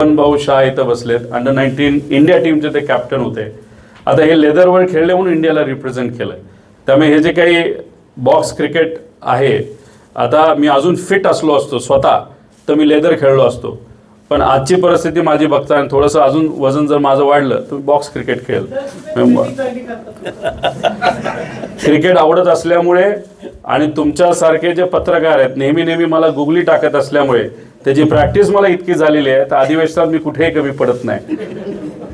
भाऊ शाह इथं बसलेत. अंडर नाईन्टीन इंडिया टीमचे ते कॅप्टन होते. आता हे लेदरवर खेळले म्हणून इंडियाला रिप्रेझेंट केलं त्यामुळे हे जे काही बॉक्स क्रिकेट आहे आता मी अजून फिट असलो असतो स्वतः तर मी लेदर खेळलो असतो. पण आजची परिस्थिती माझी बघता आणि थोडंसं अजून वजन जर माझं वाढलं तर बॉक्स क्रिकेट खेळ. क्रिकेट आवडत असल्यामुळे आणि तुमच्यासारखे जे पत्रकार आहेत नेहमी नेहमी मला गुगली टाकत असल्यामुळे त्याची प्रॅक्टिस मला इतकी झालेली आहे तर अधिवेशनात मी कुठेही कमी पडत नाही.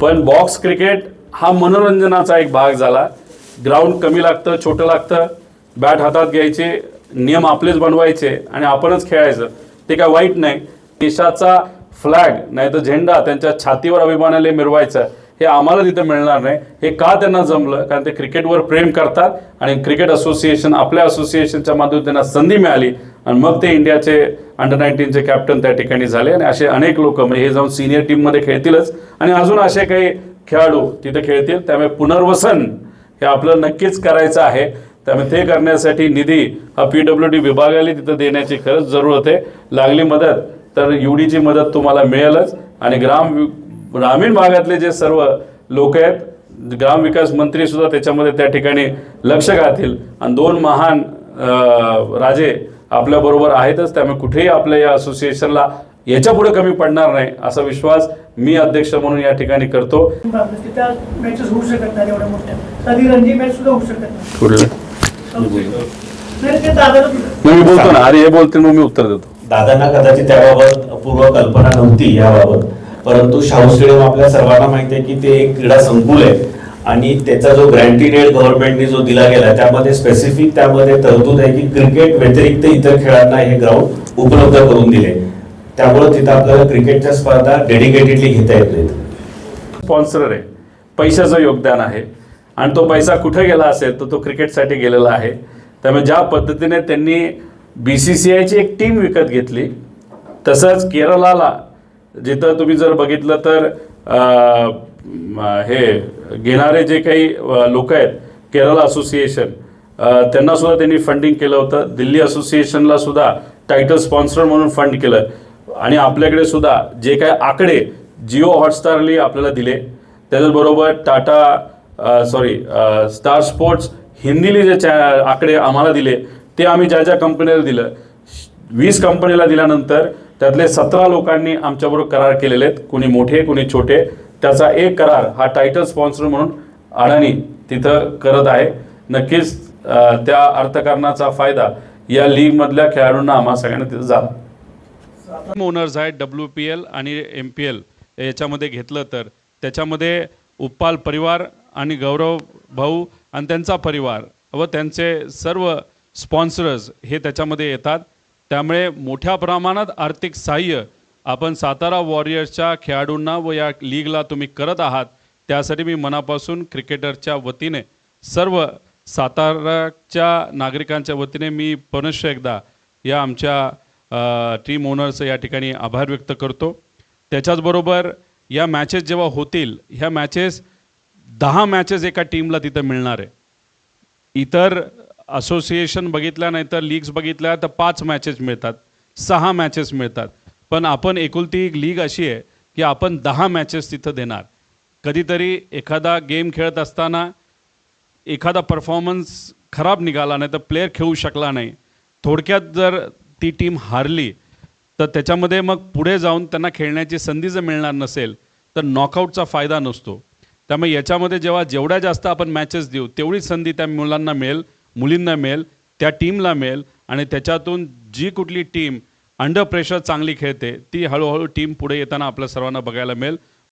पण बॉक्स क्रिकेट हा मनोरंजनाचा एक भाग झाला. ग्राउंड कमी लागतं छोटं लागतं. बॅट हातात घ्यायचे नियम आपलेच बनवायचे आणि आपणच खेळायचं. ते काय वाईट नाही. देशाचा फ्लॅग नाही तर झेंडा त्यांच्या छातीवर अभिमानाने मिरवायचा. हे आम्हाला तिथं मिळणार नाही. हे का त्यांना जमलं? कारण ते क्रिकेटवर प्रेम करतात आणि क्रिकेट असोसिएशन आपल्या असोसिएशनच्या माध्यमातून त्यांना संधी मिळाली आणि मग ते इंडियाचे अंडर नाईन्टीनचे कॅप्टन त्या ठिकाणी झाले आणि असे अनेक लोक म्हणजे हे जाऊन सिनियर टीममध्ये खेळतीलच. आणि अजून असे काही खेळाडू तिथे खेळतील. त्यामुळे पुनर्वसन हे आपलं नक्कीच करायचं आहे. त्यामुळे ते करण्यासाठी निधी हा पी डब्ल्यू डी विभागाला तिथं देण्याची खरंच जरूरत आहे. लागली मदत तर युडीची मदत तुम्हाला मिळेलच आणि ग्राम ग्रामीण भागातले जे सर्व लोक आहेत ग्रामविकास मंत्री सुद्धा त्याच्यामध्ये त्या ठिकाणी लक्ष घालतील. आणि दोन महान राजे आपल्याबरोबर आहेतच त्यामुळे कुठेही आपल्या या असोसिएशनला याच्यापुढे कमी पडणार नाही असा विश्वास मी अध्यक्ष म्हणून या ठिकाणी करतो. मी बोलतो ना. अरे हे बोलतील मग मी उत्तर देतो. दादांना कदाचित त्याबाबत पूर्व कल्पना नव्हती याबाबत. परंतु शाहू स्टेडियम आपल्या सर्वांना माहिती आहे की ते एक क्रीडा संकुल आहे. आणि त्याचा जो ग्रँटीड गव्हर्नमेंटने जो दिला गेला त्यामध्ये स्पेसिफिक त्यामध्ये तरतूद आहे की क्रिकेट व्यतिरिक्त इतर खेळांना हे ग्राउंड उपलब्ध करून दिले. त्यामुळे तिथं आपल्याला क्रिकेटच्या स्पर्धा डेडिकेटेडली घेता येत नाहीत. स्पॉन्सर आहे. पैशाचं योगदान आहे. आणि तो पैसा कुठे गेला असेल तर तो क्रिकेटसाठी गेलेला आहे. त्यामुळे ज्या पद्धतीने त्यांनी बी सी सी आयची एक टीम विकत घेतली तसंच केरळाला जिथं तुम्ही जर बघितलं तर हे घेणारे जे काही लोक आहेत केरळ असोसिएशन त्यांना सुद्धा त्यांनी फंडिंग केलं होतं. दिल्ली असोसिएशनला सुद्धा टायटल स्पॉन्सर म्हणून फंड केलं. आणि आपल्याकडे सुद्धा जे काय आकडे जिओ हॉटस्टारली आपल्याला दिले. त्याच्याबरोबर टाटा सॉरी स्टार स्पोर्ट्स हिंदीली जे चॅ आकडे आम्हाला दिले ते आम्ही ज्या ज्या कंपनीला दिलं वीस कंपनीला दिल्यानंतर त्यातले सतरा लोकांनी आमच्याबरोबर करार केलेले आहेत. कुणी मोठे कुणी छोटे. त्याचा एक करार हा टायटल स्पॉन्सर म्हणून अडाणी तिथं करत आहे. नक्कीच त्या अर्थकारणाचा फायदा या लीगमधल्या खेळाडूंना आम्हा सगळ्यांना तिथं झाला. ओनर्स आहेत डब्ल्यू पी एल आणि एम पी एल याच्यामध्ये घेतलं तर. त्याच्यामध्ये उप्पाल परिवार आणि गौरव भाऊ आणि त्यांचा परिवार व त्यांचे सर्व स्पॉन्सरर्स हे त्याच्यामध्ये येतात. त्यामुळे मोठ्या प्रमाणात आर्थिक सहाय्य आपण सातारा वॉरियर्सच्या खेळाडूंना व या लीगला तुम्ही करत आहात त्यासाठी मी मनापासून क्रिकेटरच्या वतीने सर्व साताराच्या नागरिकांच्या वतीने मी पुनश्च एकदा या आमच्या टीम ओनरचं या ठिकाणी आभार व्यक्त करतो. त्याच्याचबरोबर या मॅचेस जेव्हा होतील ह्या मॅचेस दहा मॅचेस एका टीमला तिथं मिळणार आहे. इतर असोसिएशन बघितल्या नाही तर लीग्स बघितल्या तर पाच मॅचेस मिळतात सहा मॅचेस मिळतात. पण आपण एकुलती एक लीग अशी आहे की आपण दहा मॅचेस तिथं देणार. कधीतरी एखादा गेम खेळत असताना एखादा परफॉर्मन्स खराब निघाला नाही तर प्लेअर खेळू शकला नाही. थोडक्यात जर ती टीम हारली तर त्याच्यामध्ये मग पुढे जाऊन त्यांना खेळण्याची संधी जर मिळणार नसेल तर नॉकआउटचा फायदा नसतो. त्यामुळे याच्यामध्ये जेव्हा जेवढ्या जास्त आपण मॅचेस देऊ तेवढी संधी त्या मुलांना मिळेल. मुलींना मिळेल त्या टीमला मिळेल आणि त्याच्यातून जी कुठली टीम अंडर प्रेशर चांगली खेळते ती हळूहळू टीम पुढे येताना आपल्या सर्वांना बघायला मिळेल